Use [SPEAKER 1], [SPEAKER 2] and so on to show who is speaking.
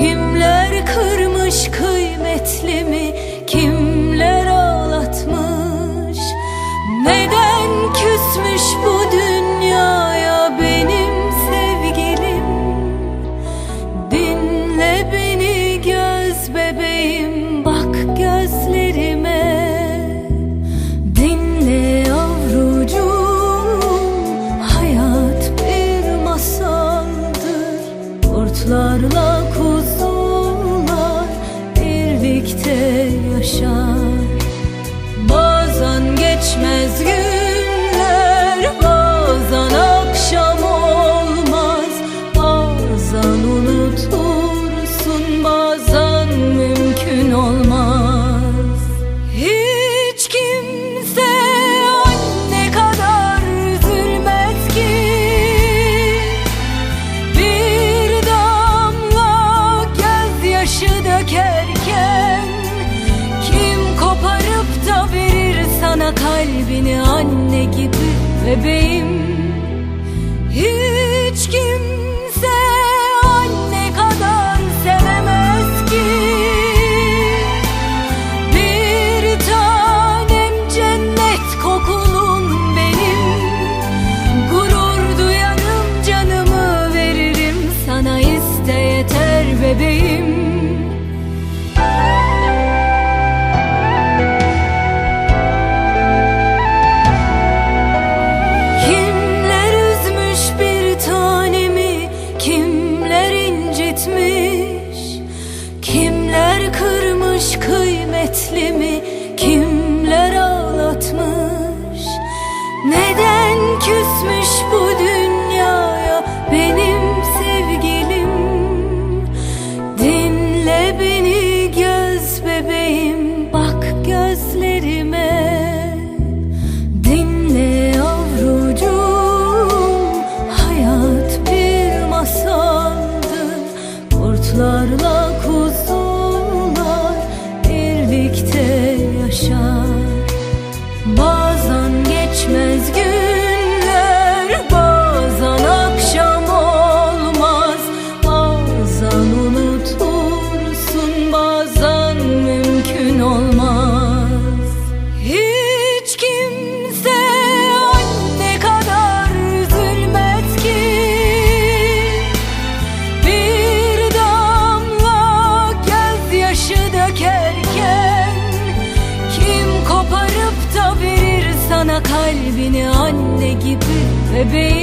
[SPEAKER 1] Kimler kırmış kıymetlimi Kimler ağlatmış? Neden küsmüş bu birlikte yaşar. Bazen geçmez gün seni anne gibi bebeğim. Hiç Bazen unutursun bazen mümkün olmaz. Hiç kimse anne kadar üzülmez ki. Bir damla gözyaşı dökerken Kim koparıp da verir sana kalbini anne gibi bebeğim?